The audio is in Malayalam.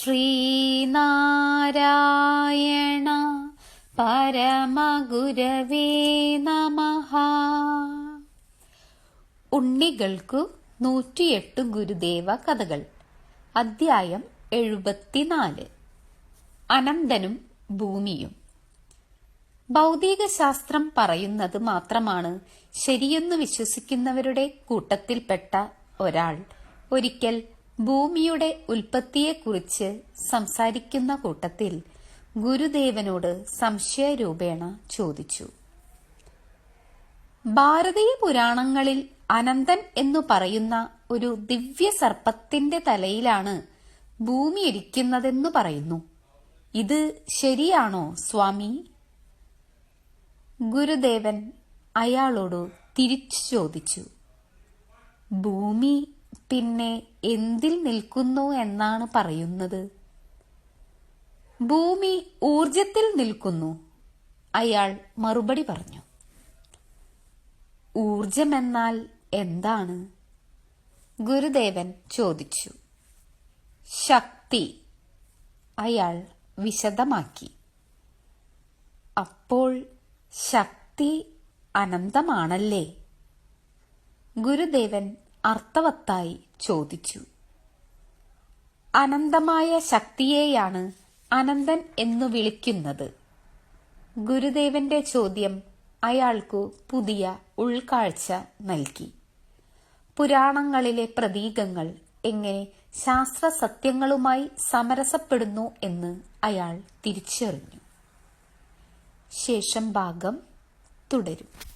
ശ്രീനാരായണ പരമഗുരവേ നമ. ഉണ്ണികൾക്കു നൂറ്റിയെട്ട് ഗുരുദേവ കഥകൾ. അദ്ധ്യായം എഴുപത്തിനാല്. അനന്തനും ഭൂമിയും. ഭൗതിക ശാസ്ത്രം പറയുന്നത് മാത്രമാണ് ശരിയെന്ന് വിശ്വസിക്കുന്നവരുടെ കൂട്ടത്തിൽപ്പെട്ട ഒരാൾ. ഒരിക്കൽ ഭൂമിയുടെ ഉൽപ്പത്തിയെക്കുറിച്ച് സംസാരിക്കുന്ന കൂട്ടത്തിൽ ഗുരുദേവനോട് സംശയരൂപേണ ചോദിച്ചു. ഭാരതീയ പുരാണങ്ങളിൽ അനന്തൻ എന്നു പറയുന്ന ഒരു ദിവ്യ സർപ്പത്തിന്റെ തലയിലാണ് ഭൂമി ഇരിക്കുന്നതെന്നു പറയുന്നു. ഇത് ശരിയാണോ സ്വാമി? ഗുരുദേവൻ അയാളോട് തിരിച്ചു ചോദിച്ചു. ഭൂമി പിന്നെ എന്തിൽ നിൽക്കുന്നു എന്നാണ് പറയുന്നത്? ഭൂമി ഊർജത്തിൽ നിൽക്കുന്നു. അയാൾ മറുപടി പറഞ്ഞു. ഊർജമെന്നാൽ എന്താണ്? ഗുരുദേവൻ ചോദിച്ചു. ശക്തി. അയാൾ വിശദമാക്കി. അപ്പോൾ ശക്തി അനന്തമാണല്ലേ? ഗുരുദേവൻ അർത്ഥവത്തായി ചോദിച്ചു. അനന്തമായ ശക്തിയെയാണ് അനന്തൻ എന്നു വിളിക്കുന്നത്. ഗുരുദേവന്റെ ചോദ്യം അയാൾക്കു പുതിയ ഉൾക്കാഴ്ച നൽകി. പുരാണങ്ങളിലെ പ്രതീകങ്ങൾ എങ്ങനെ ശാസ്ത്ര സത്യങ്ങളുമായി സമരസപ്പെടുന്നു എന്ന് അയാൾ തിരിച്ചറിഞ്ഞു. ശേഷം ഭാഗം തുടരും.